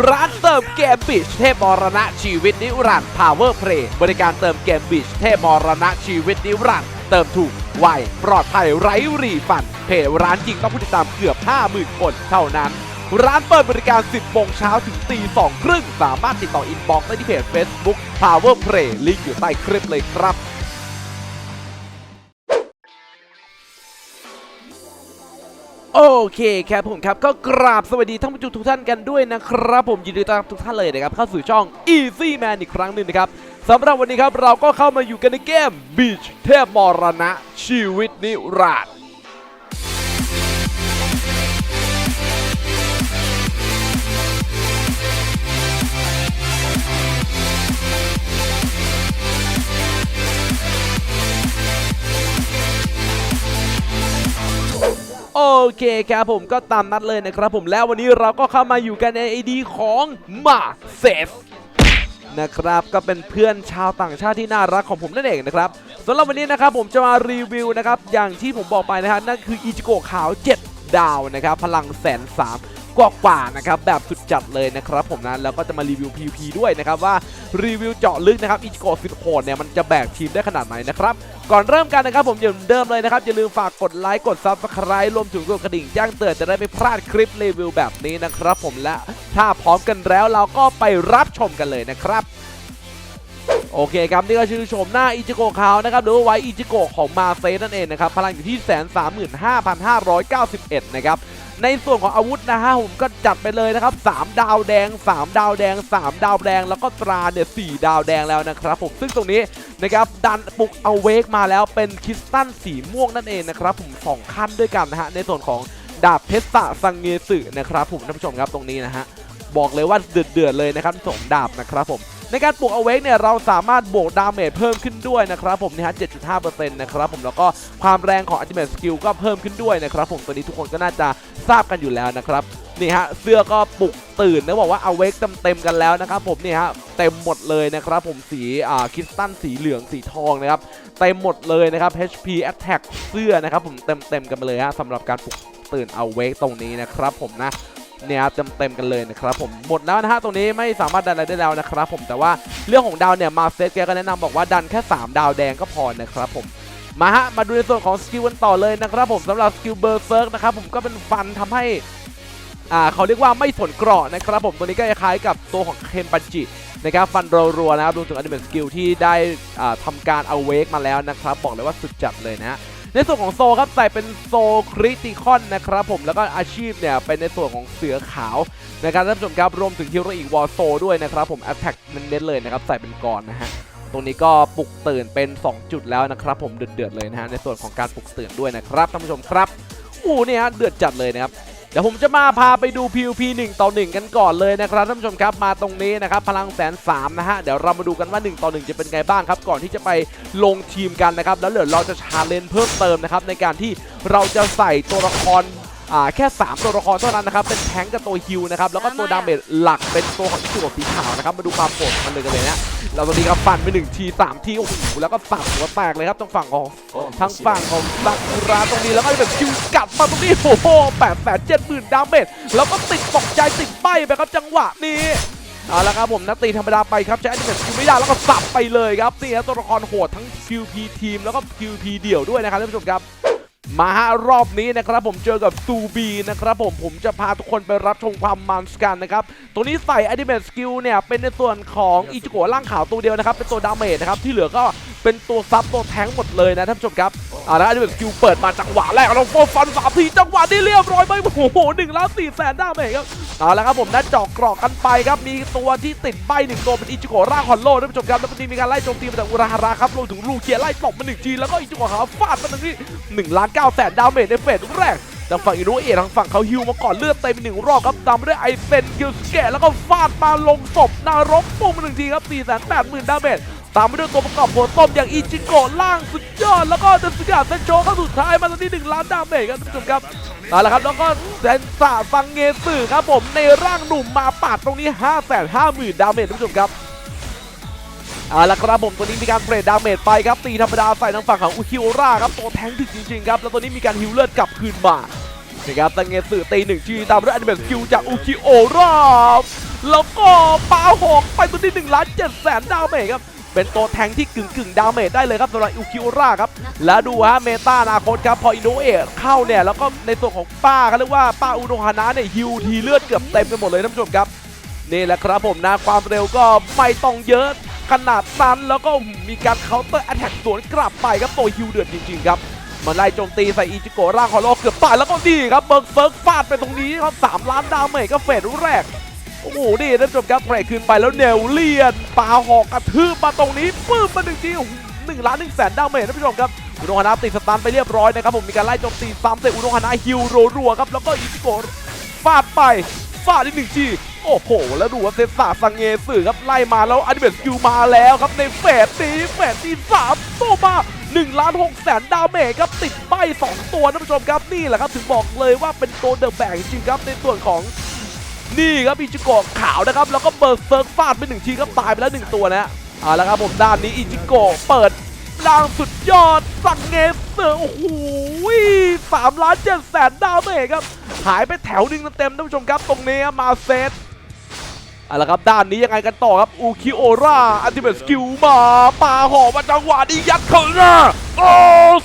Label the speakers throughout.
Speaker 1: ร้านเติมเกมบิชเทพมรณะชีวิตนิรันดร์ Power Play บริการเติมเกมบิชเทพมรณะชีวิตนิรันดร์เติมถูกไวปลอดภัยไร้รีฟัน เพจร้านจริงต้องผู้ติดตามเกือบ 50,000 คนเท่านั้น ร้านเปิดบริการ 10โมงเช้าถึงตี2ครึ่งสามารถติดต่ออินบ็อกซ์ได้ที่เพจ Facebook Power Play ลิงก์อยู่ใต้คลิปเลยครับ เคครับผมครับ ก็กราบสวัสดีท่านผู้ชมทุกท่านกันด้วยนะครับผมยินดีต้อนรับทุกท่านเลยนะครับเข้าสู่ช่อง Easy Man อีกครั้งหนึ่งนะครับสำหรับวันนี้ครับเราก็เข้ามาอยู่กันในเกม Beach เทพมรณะชีวิตนิรันดร์ เคครับผมก็ตามนัดเลยนะครับผมแล้ววันนี้เราก็เข้ามาอยู่กันใน ID ของมาเซฟนะครับก็เป็นเพื่อนชาวต่างชาติที่น่ารักของผมนั่นเองนะครับสำหรับวันนี้นะครับผมจะมารีวิวนะครับอย่างที่ผมบอกไปนะครับนั่นคืออิจิโกะขาว 7 ดาวนะครับพลังแสนสามกว่ากว่านะครับแบบสุดจัดเลยนะครับผมนะแล้วก็จะมารีวิว PVP ด้วยนะครับว่า รีวิวเจาะลึกนะครับอิจิโกะสุดโหดเนี่ยมันจะแบกทีมได้ขนาดไหนนะครับก่อนเริ่มกันนะครับผมอย่าเดิมเลยนะครับอย่าลืมฝากกดไลค์กด Subscribe รวมถึงกดกระดิ่งแจ้งเตือนจะได้ไม่พลาดคลิปรีวิวแบบนี้นะครับ ผมและถ้าพร้อมกันแล้วเราก็ไปรับชมกันเลยนะครับโอเคครับนี่ก็ชื่อชมหน้าอิจิโกะขาวนะครับหรือว่าไว้อิจิโกะของมาเซนั่นเองนะครับพลังอยู่ที่แสนสามหมื่นห้าพันห้าร้อยเก้าสิบเอ็ดนะครับ ในส่วนของอาวุธนะฮะผมก็จัดไปเลยนะครับ 3 ดาวแดง 3 ดาวแดง 3 ดาวแดง แล้วก็ตราเนี่ยสดาวแดงแล้วนะครับผมซึ่งตรงนี้นะครับดันปลุกเอาเวกมาแล้วเป็นคริสตัลสีม่วงนั่นเองนะครับผมสองขั้นด้วยกันนะฮะในส่วนของดาบเพชรสะสังเงสึนะครับผมท่านผู้ชมครับตรงนี้นะฮะบอกเลยว่าเดือดๆเลยนะครับสองดาบนะครับผม ในการปลุกเอาเวกเนี่ยเราสามารถบวกดาเมจเพิ่มขึ้นด้วยนะครับผมนี่ฮะ 7.5%นะครับผมแล้วก็ความแรงของ Ultimate Skill ก็เพิ่มขึ้นด้วยนะครับผมตัวนี้ทุกคนก็น่าจะทราบกันอยู่แล้วนะครับนี่ฮะเสื้อก็ปลุกตื่นนะบอกว่าเอาเวกเต็มๆกันแล้วนะครับผมนี่ฮะเต็มหมดเลยนะครับผมสีอ่าคริสตัลสีเหลืองสีทองนะครับเต็มหมดเลยนะครับ HP Attack เสื้อนะครับผมเต็มๆกันไปเลยฮะสำหรับการปลุกตื่นเอาเวกตรงนี้นะครับผมนะ เนี่ยเต็มเต็มๆกันเลยนะครับผมหมดแล้วนะฮะตรงนี้ไม่สามารถดันอะไรได้แล้วนะครับผมแต่ว่าเรื่องของดาวเนี่ยมาเซตแกก็แนะนำบอกว่าดันแค่ 3 ดาวแดงก็พอนะครับผมมาฮะมาดูในส่วนของสกิลกันต่อเลยนะครับผมสำหรับสกิลเบอร์เซิร์กนะครับผมก็เป็นฟันทำให้อ่าเขาเรียกว่าไม่สนเกราะนะครับผมตัวนี้ก็คล้ายๆกับตัวของเคนปันจินะครับฟันรัวๆนะครับรวมถึงอันดิเมตสกิลที่ได้อ่าทำการเอาเวกมาแล้วนะครับ บอกเลยว่าสุดจัดเลยนะฮะ ในส่วนของโซครับใส่เป็นโซคริติคอนนะครับผมแล้วก็อาชีพเนี่ยเป็นในส่วนของเสือขาวนะครับท่านผู้ชมครับรวมถึงฮิโรอีกวอลโซด้วยนะครับผมแอตแทกเน้นๆเลยนะครับใส่เป็นกรนะฮะตรงนี้ก็ปลุกตื่นเป็น 2 จุดแล้วนะครับผมเดือดๆเลยนะฮะในส่วนของการปลุกตื่นด้วยนะครับท่านผู้ชมครับอู้เนี่ยเดือดจัดเลยนะครับ เดี๋ยวผมจะมาพาไปดู PVP 1 ต่อ 1 กันก่อนเลยนะครับท่านผู้ชมครับมาตรงนี้นะครับพลังแสนสามนะฮะเดี๋ยวเรามาดูกันว่า 1 ต่อ 1 จะเป็นไงบ้างครับ ก่อนที่จะไปลงทีมกันนะครับแล้วเดี๋ยวเราจะชาเลนจ์เพิ่มเติมนะครับในการที่เราจะใส่ตัวละคร แค่ 3 ตัวละครเท่านั้นนะครับ เป็นแทงก์กับตัวฮิลนะครับ แล้วก็ตัวดาเมจหลักเป็นตัวของตัวสีขาวนะครับ มาดูความโหดของมันเลยกันเลยนะเราตอนนี้ครับฟันไปหนึ่งทีสามทีโอ้โหแล้วก็สับหัวแตกเลยครับตรงฝั่งของทางฝั่งของซากุระตรงนี้แล้วก็แบบคิวกัดมาตรงนี้โอ้โหแปดแสนเจ็ดหมื่นดาเมจแล้วก็ติดปอกใจติดใบไปครับจังหวะนี้เอาละครับผมนักตีธรรมดาไปครับใช้อนิเมะคิวไม่ได้แล้วก็สับไปเลยครับนี่ฮะตัวละครโหดทั้ง QP ทีมแล้วก็ QP เดี่ยวด้วยนะครับท่านผู้ชมครับ มาฮะรอบนี้นะครับผมเจอกับซูบีนะครับผมผมจะพาทุกคนไปรับชมความมันส์กันนะครับตัวนี้ใส่อ l ิเม e สกิลเนี่ยเป็นในส่วนของอิจิโกะร่างขาวตัวเดียวนะครับเป็นตัวดาเมจนะครับที่เหลือก็เป็นตัวซับตัวแทงหมดเลยนะท่านผู้ชมครับเอาละอ l ิเม e สกิลเปิดมาจังหวะแรกเราโฟฟันสามทีจังหวะนี่เรียบร้อยไปโอ้โหหนึ่งล้านสี่แสนดาเมจครับ เอาละครับผมนัดจอกกรอกกันไปครับ มีตัวที่ติดใบหนึ่งตัวเป็นอิจิโกะร่างฮอลโลท่านผู้ชมครับ แล้วมันมีการไล่โจมตีมาจากอุราฮาระครับรวมถึงลูเคียไล่ตบมาหนึ่งทีแล้วก็อิจิโกะขาฟาดมาหนึ่งทีหนึ่งล้านเก้าแสนดาเมจในเฟสแรกทางฝั่งอินุเอะทางฝั่งเขาฮิวมาก่อนเลือดเต็มไปหนึ่งรอบครับตามด้วยไอเซนกิลสเกะแล้วก็ฟาดมาลงศพนารกปุ่มมาหนึ่งทีครับ4 8 0 0 0 0ดาเมจตามมาด้วยตัวประกอบโผล่ต้มอย่างอิจิโกะล่างสุดยอดแล้วก็เดนสกาเซนโชเข้าสุดท้ายมาตอนนี้1ล้านดาเมจครับท่านผู้ชมครับ เอาละครับแล้วก็เซนซาฟังเงสึครับผมในร่างหนุ่มมาปาดตรงนี้ 5 5 0 0 0 0ดาเมจท่านผู้ชมครับเอาละครับผมตัวนี้มีการเฟรดดาเมจไปครับตีธรรมดาใส่ทางฝั่งของอุคิโอราครับตัวแทงถึกจริงๆครับแล้วตัวนี้มีการฮิวเลือดกลับคืนมานะครับตังเงสึตีหนึ่งทีตามด้วยอนิเมะสกิลจากอุคิโอราแล้วก็ปาหอกไปตัวที่1ล้าน7แสนดาวเมจครับ เป็นตัวแทงที่กึ่งกึ่งๆดาเมจได้เลยครับสำหรับอิวคิวราครับ แล้วดูฮะเมตาอนาคตครับ พออินโนเอะเข้าเนี่ย แล้วก็ในส่วนของป้าเขาเรียกว่าป้าอุโนฮานะเนี่ยฮิวทีเลือดเกือบเต็มไปหมดเลยท่านผู้ชมครับ นี่แหละครับผมนะความเร็วก็ไม่ต้องเยอะขนาดนั้นแล้วก็มีการเคาน์เตอร์แอตแทกสวนกลับไปครับตัวฮิวเดือดจริงๆครับมาไล่โจมตีใส่อิจิโกะร่างฮอลโลเกือบตายแล้วก็ดีครับเบิร์กเซิร์กฟาดไปตรงนี้ครับ3ล้านดาวเมจก็เฟสแรก โอ้โหนี่ท่านผู้ชมครับเบรกขึ้นไปแล้วเนวเลียนปาหอกกระทืบมาตรงนี้ปื้มมาหนึ่งจี้หนึ่งล้านหนึ่งแสนดาวเมจท่านผู้ชมครับอุดงฮานะติดสตันไปเรียบร้อยนะครับผมมีการไล่โจมตีซ้ำแต่อุดงฮานะฮิวรัวๆครับแล้วก็อิจิโกะฟาดไปฟาดอีกหนึ่งทีโอ้โห แล้วดูว่าเซซ่าซังเงสึครับไล่มาแล้วอันเบสคิวมาแล้วครับในเฟสนี้เฟสที่สามโตมา1ล้าน6แสนดาวเมจครับติดใบสองตัวท่านผู้ชมครับนี่แหละครับถึงบอกเลยว่าเป็นตัวเดอะแบกจริงครับในส่วนของ นี่ครับอิจิโกะขาวนะครับ แล้วก็เบิร์กเซิร์กฟาดไปหนึ่งทีครับตายไปแล้วหนึ่งตัวนะเอาละครับผมด้านนี้อิจิโกะเปิดล่างสุดยอดสังเงสเซอร์โอ้โหสามล้านเจ็ดแสนดาวเมจครับ หายไปแถวหนึ่งเต็มท่านผู้ชมครับ ตรงนี้มาเซตเอาละครับด้านนี้ยังไงกันต่อครับอูคิโอราอันติเมตสกิลมาปาหอมาจังหวะนี้ยัดเข้าหน้าโอ้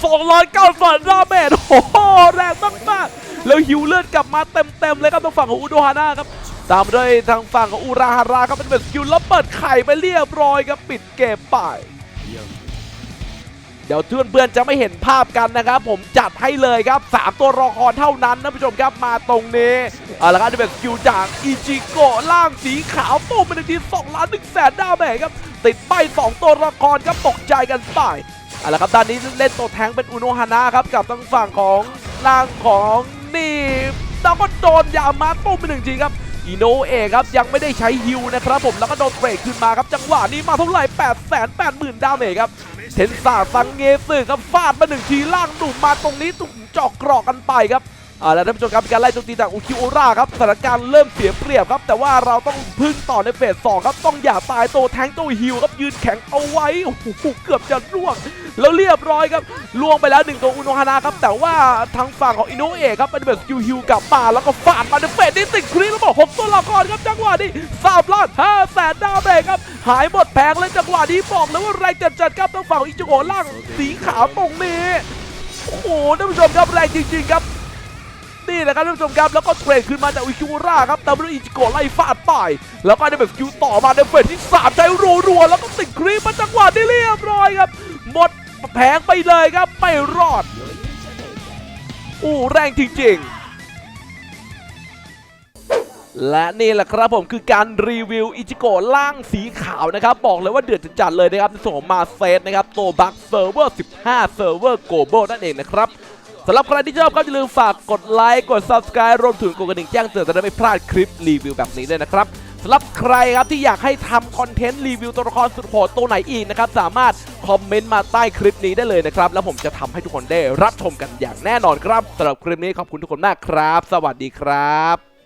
Speaker 1: สองร้อยเก้าสิบดาเมจโอ้โหแรงมากๆ แล้วฮิวเลือดกลับมาเต็มๆเลยครับทางฝั่งของอุโดฮาน่าครับตามด้วยทางฝั่งของอูราฮาราครับเป็นแบบสกิลแล้วเปิดไข่ไปเรียบร้อยครับปิดเกมไปเดี๋ยวเพื่อนเพื่อนๆจะไม่เห็นภาพกันนะครับ ผมจัดให้เลยครับ 3 ตัวรอคอนเท่านั้นนะผู้ชมครับมาตรงนี้เอาละครับเป็นสกิลจากอิจิโกะล่างสีขาวตุ้มเป็นที2ล้าน1แสนดาวแมครับ ติดใบ2ตัวละครครับตกใจกันไปเอาละครับด้านนี้เล่นตัวแทงเป็นอุโนฮานะครับกับทางฝั่งของนางของ นี่แล้วก็โดนยามาตุ้มไปหนึ่งทีครับอีโนเอครับยังไม่ได้ใช้ฮิวนะครับผมแล้วก็โดนเบรกขึ้นมาครับจังหวะนี้มาเท่าไหร่8 8 0 0 0 0 ดาเมจครับเทนซาซังเงซึครับฟาดมาหนึ่งทีล่างดุมาตรงนี้ตุ่มจอกกรอกกันไปครับ อ่าและท่านผู้ชมครับมีการไล่โจมตีจากอุคิโอราครับสถานการณ์เริ่มเสียเปรียบครับ แต่ว่าเราต้องพึ่งต่อในเฟสสองครับ ต้องอย่าตายโตแทงโตฮิวครับยืนแข็งเอาไว้โอ้โหเกือบจะร่วง แล้วเรียบร้อยครับล่วงไปแล้วหนึ่งตัวอุโนฮานาครับ แต่ว่าทางฝั่งของอินโนเอะครับเป็นแบบสกิลฮิวกับมาแล้วก็ฟาดมาในเฟสนี้ติดครีแล้วบอกหกตัวละครครับจังหวะนี้สามล้านห้าแสนดาวเบรครับหายหมดแผงเลยจังหวะนี้บอกเลยว่าแรงจัดๆครับทางฝั่งอิจิโกะล่างสีขาวตรงนี้โอ้โหท่านผู้ชมครับแรงจริงๆครับ นี่แหละครับท่านผู้ชมครับแล้วก็เทรดขึ้นมาจากอิคิวราครับตามด้วยอิจิโกะไล่ฟาดไปแล้วก็ได้แบบสกิลต่อมาในเฟสที่3ใช้รัวๆแล้วก็ติดครีปมาจังหวะได้เรียบร้อยครับ หมดแผงไปเลยครับไม่รอดอู้แรงจริง ๆและนี่แหละครับผมคือการรีวิวอิจิโกะล่างสีขาวนะครับ บอกเลยว่าเดือดจัดเลยนะครับในส่วนของมาเซตนะครับ ตัวบัคเซิร์ฟเวอร์ 15 เซิร์ฟเวอร์โกลบอลนั่นเองนะครับ สำหรับใครที่ชอบก็อย่าลืมฝากกดไลค์กด Subscribe รวมถึงกดกระดิ่งแจ้งเตือนจะได้ไม่พลาดคลิปรีวิวแบบนี้ด้วยนะครับสำหรับใครครับที่อยากให้ทำคอนเทนต์รีวิวตัวละครสุดโหดตัวไหนอีกนะครับสามารถคอมเมนต์มาใต้คลิปนี้ได้เลยนะครับแล้วผมจะทำให้ทุกคนได้รับชมกันอย่างแน่นอนครับสำหรับคลิปนี้ขอบคุณทุกคนมากครับ สวัสดีครับ